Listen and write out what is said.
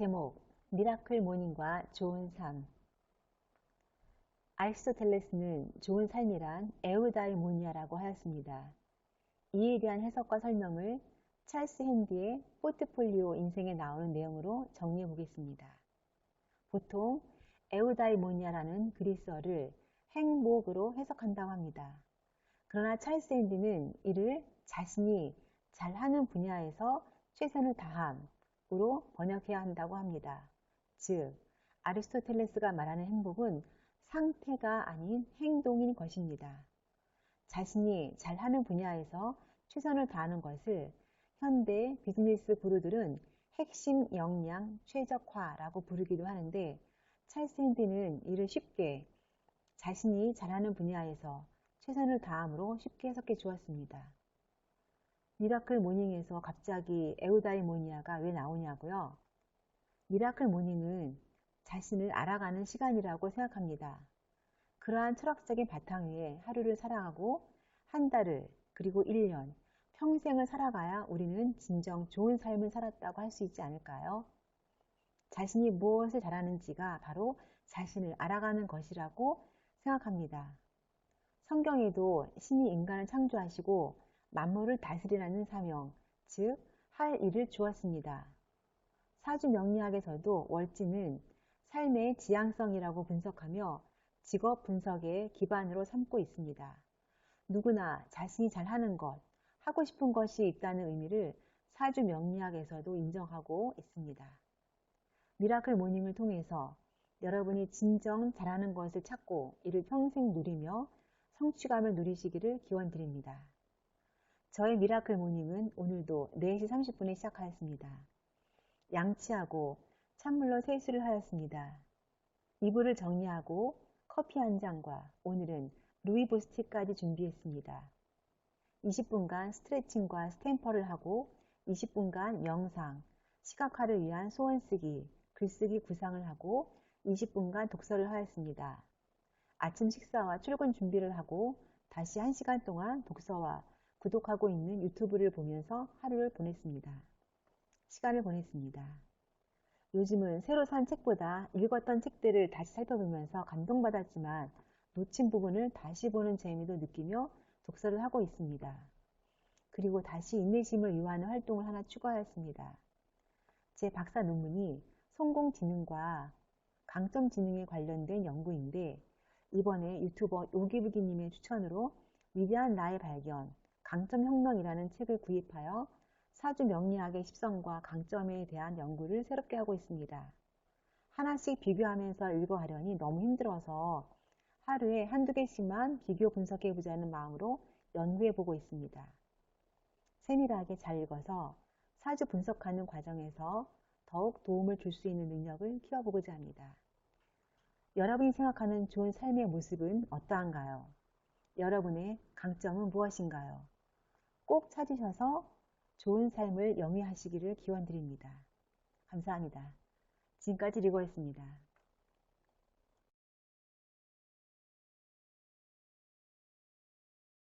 제목 미라클 모닝과 좋은 삶 아리스토텔레스는 좋은 삶이란 에우다이모니아라고 하였습니다. 이에 대한 해석과 설명을 찰스 핸디의 포트폴리오 인생에 나오는 내용으로 정리해 보겠습니다. 보통 에우다이모니아라는 그리스어를 행복으로 해석한다고 합니다. 그러나 찰스 핸디는 이를 자신이 잘하는 분야에서 최선을 다함 으로 번역해야 한다고 합니다. 즉, 아리스토텔레스가 말하는 행복은 상태가 아닌 행동인 것입니다. 자신이 잘하는 분야에서 최선을 다하는 것을 현대 비즈니스 부르들은 핵심 역량 최적화라고 부르기도 하는데 찰스 핸디는 이를 쉽게 자신이 잘하는 분야에서 최선을 다함으로 쉽게 해석해 주었습니다. 미라클 모닝에서 갑자기 에우다이모니아가 왜 나오냐고요? 미라클 모닝은 자신을 알아가는 시간이라고 생각합니다. 그러한 철학적인 바탕 위에 하루를 살아가고 한 달을 그리고 1년, 평생을 살아가야 우리는 진정 좋은 삶을 살았다고 할 수 있지 않을까요? 자신이 무엇을 잘하는지가 바로 자신을 알아가는 것이라고 생각합니다. 성경에도 신이 인간을 창조하시고 만물을 다스리라는 사명, 즉, 할 일을 주었습니다. 사주 명리학에서도 월지는 삶의 지향성이라고 분석하며 직업 분석의 기반으로 삼고 있습니다. 누구나 자신이 잘하는 것, 하고 싶은 것이 있다는 의미를 사주 명리학에서도 인정하고 있습니다. 미라클 모닝을 통해서 여러분이 진정 잘하는 것을 찾고 이를 평생 누리며 성취감을 누리시기를 기원드립니다. 저의 미라클 모닝은 오늘도 4시 30분에 시작하였습니다. 양치하고 찬물로 세수를 하였습니다. 이불을 정리하고 커피 한 잔과 오늘은 루이보스티까지 준비했습니다. 20분간 스트레칭과 스탬퍼를 하고 20분간 명상, 시각화를 위한 소원 쓰기, 글쓰기 구상을 하고 20분간 독서를 하였습니다. 아침 식사와 출근 준비를 하고 다시 1시간 동안 독서와 구독하고 있는 유튜브를 보면서 하루를 보냈습니다. 시간을 보냈습니다. 요즘은 새로 산 책보다 읽었던 책들을 다시 살펴보면서 감동받았지만 놓친 부분을 다시 보는 재미도 느끼며 독서를 하고 있습니다. 그리고 다시 인내심을 유하는 활동을 하나 추가하였습니다. 제 박사 논문이 성공지능과 강점지능에 관련된 연구인데 이번에 유튜버 요기부기님의 추천으로 위대한 나의 발견, 강점혁명이라는 책을 구입하여 사주 명리학의 십성과 강점에 대한 연구를 새롭게 하고 있습니다. 하나씩 비교하면서 읽어가려니 너무 힘들어서 하루에 한두 개씩만 비교 분석해보자는 마음으로 연구해보고 있습니다. 세밀하게 잘 읽어서 사주 분석하는 과정에서 더욱 도움을 줄 수 있는 능력을 키워보고자 합니다. 여러분이 생각하는 좋은 삶의 모습은 어떠한가요? 여러분의 강점은 무엇인가요? 꼭 찾으셔서 좋은 삶을 영위하시기를 기원드립니다. 감사합니다. 지금까지 리고였습니다.